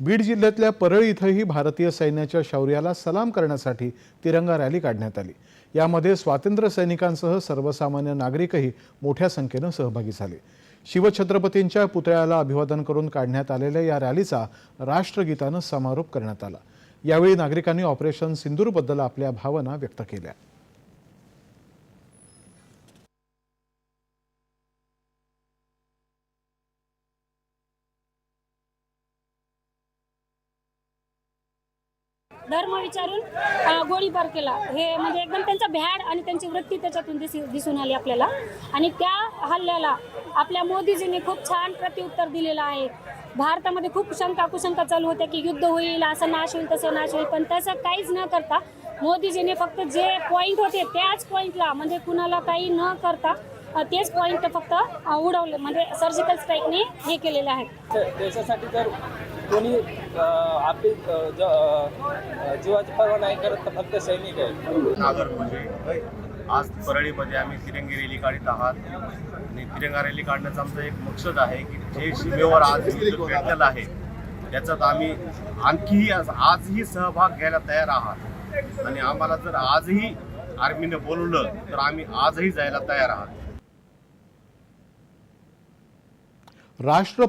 बीड जिल्ह्यातल्या परळी इथंही भारतीय सैन्याच्या शौर्याला सलाम करण्यासाठी तिरंगा रॅली काढण्यात आली. यामध्ये स्वातंत्र्य सैनिकांसह सर्वसामान्य नागरिकही मोठ्या संख्येनं सहभागी झाले. शिवछत्रपतींच्या पुतळ्याला अभिवादन करून काढण्यात आलेल्या या रॅलीचा राष्ट्रगीतानं समारोप करण्यात आला. यावेळी नागरिकांनी ऑपरेशन सिंदूरबद्दल आपल्या भावना व्यक्त केल्या. धर्म विचारून गोळीबार केला. हे म्हणजे एकदम त्यांचा भ्याड आणि त्यांची वृत्ती त्याच्यातून दिस दिसून आली आपल्याला. आणि त्या हल्ल्याला आपल्या मोदीजींनी खूप छान प्रत्युत्तर दिलेलं आहे. भारतामध्ये खूप शंका कुशंका चालू होत्या की युद्ध होईल असं नाश होईल तसं नाश होईल. पण तसं काहीच न करता मोदीजींनी फक्त जे पॉईंट होते त्याच पॉईंटला म्हणजे कुणाला काही न करता तेच पॉईंट फक्त उडवले. म्हणजे सर्जिकल स्ट्राईकने हे केलेले आहेत देशासाठी कोणी आपली जीवाची पर्वा नाही करत तर फक्त सैनिक आहे. नागर म्हणजे आज परळीमध्ये आम्ही तिरंगी रॅली काढत आहात. आणि तिरंगा रॅली काढण्याचा आमचा एक मकसद आहे की जे सीमेवर आज पेटलेलं आहे त्याच्यात आम्ही आणखीही आज- आजही सहभाग घ्यायला तयार आहात. आणि आम्हाला जर आजही आर्मीने बोलवलं तर आम्ही आजही जायला तयार आहात. राष्ट्र